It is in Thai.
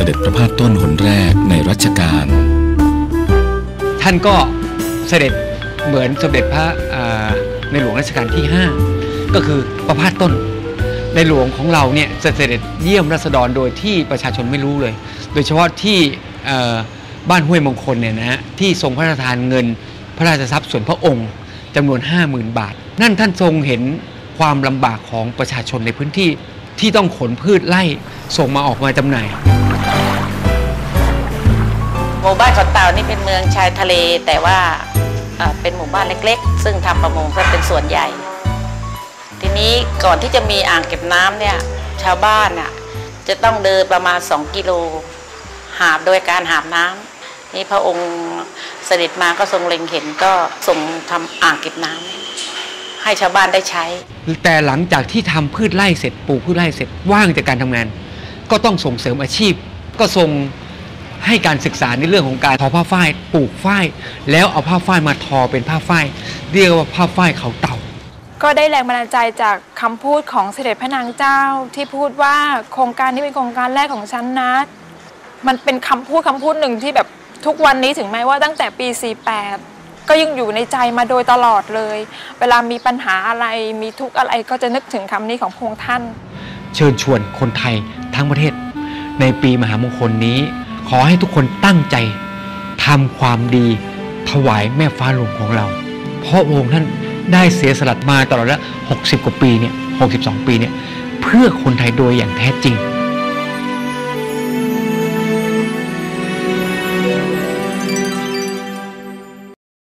เสด็จพระพาสต้นหนแรกในรัชกาล ท่านก็เสด็จเหมือนสมเด็จพระในหลวงรัชกาลที่ 5 ก็คือประพาสต้น ในหลวงของเราเนี่ยจะเสด็จเยี่ยมรัษฎรโดยที่ประชาชนไม่รู้เลย โดยเฉพาะที่บ้านห้วยมงคลเนี่ยนะฮะที่ทรงพระราชทานเงินพระราชทรัพย์ส่วนพระองค์จำนวน 50,000 บาท นั่นท่านทรงเห็นความลำบากของประชาชนในพื้นที่ที่ต้องขนพืชไล่ส่งมาออกมาจำหน่าย หมู่บ้านเกาเต่านี่เป็นเมืองชายทะเล แต่ว่าเป็นหมู่บ้านเล็กๆ ซึ่งทำประมงก็เป็นส่วนใหญ่ ทีนี้ก่อนที่จะมีอ่างเก็บน้ำเนี่ยชาวบ้านน่ะจะต้องเดินประมาณ 2 กิโลหาบโดยการหาบน้ำนี่พระองค์เสด็จมาก็ทรงเล็งเห็นก็ทรงทำอ่างเก็บน้ำให้ชาวบ้านได้ใช้ แต่หลังจากที่ทำพืชไร่เสร็จปลูกพืชไร่เสร็จว่างจากการทำงาน ก็ต้องส่งเสริมอาชีพ ก็ทรง ให้การศึกษาในเรื่องของการทอผ้าฝ้ายปลูกฝ้ายแล้วเอาผ้าฝ้ายมาทอเป็นผ้าฝ้ายเรียกว่าผ้าฝ้ายเขาเต่า ก็ได้แรงบันดาลใจจากคำพูดของเสด็จพระนางเจ้าที่พูดว่าโครงการนี้เป็นโครงการแรกของฉันนะ มันเป็นคำพูดคำพูดหนึ่งที่แบบทุกวันนี้ถึงแม้ว่าตั้งแต่ปี 48 ก็ยังอยู่ในใจมาโดยตลอดเลย เวลามีปัญหาอะไรมีทุกข์อะไรก็จะนึกถึงคำนี้ของพระองค์ท่าน เชิญชวนคนไทยทั้งประเทศ ในปีมหามงคลนี้ ขอให้ทุกคนตั้งใจทำความดีถวายแม่ฟ้าหลวงของเรา เพราะพระองค์ท่านได้เสียสละมาตลอดละ 60 กว่าปีเนี่ย 62 ปีเนี่ย เพื่อคนไทยโดยอย่างแท้จริง